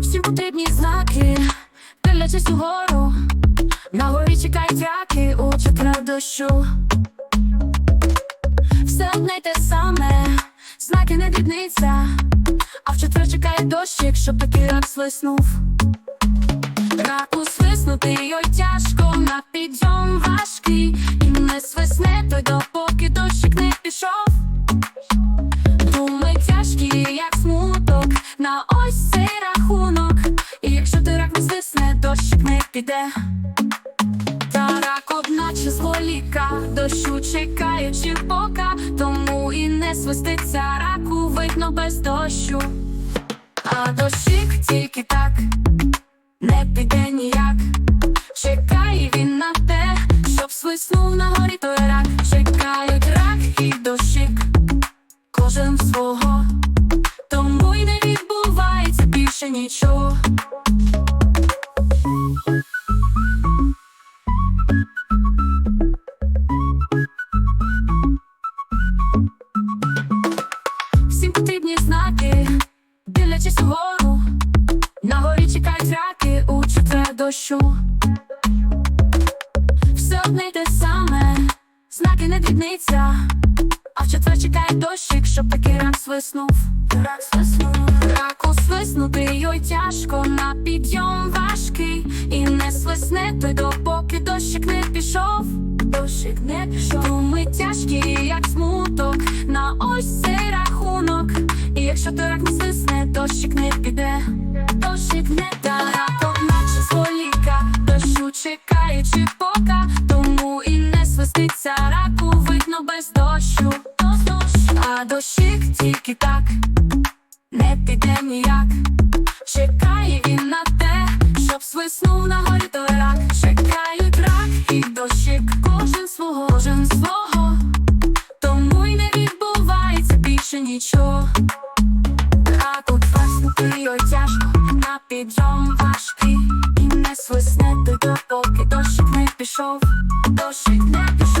Всім потрібні знаки, дивлячись угору. На горі чекають раки у четвер дощу. Все одне й те саме, знаки не дрібниця, а в четвер чекає дощик, щоб такий рак свиснув. Раку свиснути дощик не піде. Та рак одначе зволіка, дощу чекаючи пока, тому і не свиститься раку, видно без дощу. А дощик тільки так не піде ніяк. Чекає він на те, щоб свиснув на горі той рак. Чекають рак і дощик, кожен свого, тому й не відбувається більше нічого. Потрібні знаки, дивлячись угору. На горі чекають раки у четвер дощу. Все одне й те саме, знаки не дрібниця, а в четвер чекає дощик, щоб такий рак свиснув. Рак свиснув. Раку свиснути ой тяжко, на підйом важкий. І не свисне той, допоки дощик не пішов. Дощик не пішов. Думи тяжкі, якщо той рак не свисне, дощик не піде. Дощик не та наче зволіка, дощу чекаючи пока, тому і не свиститься раку, видно без дощу. А дощик тільки так не піде ніяк. Чекає він на те, щоб свиснув на горі той рак. Чекають рак і дощик, кожен свого, кожен свого. Тому й не відбувається більше нічого. А веснути ой тяжко, на підйом важкий. І не свисне ти допоки дощик не пішов. Дощик не пішов,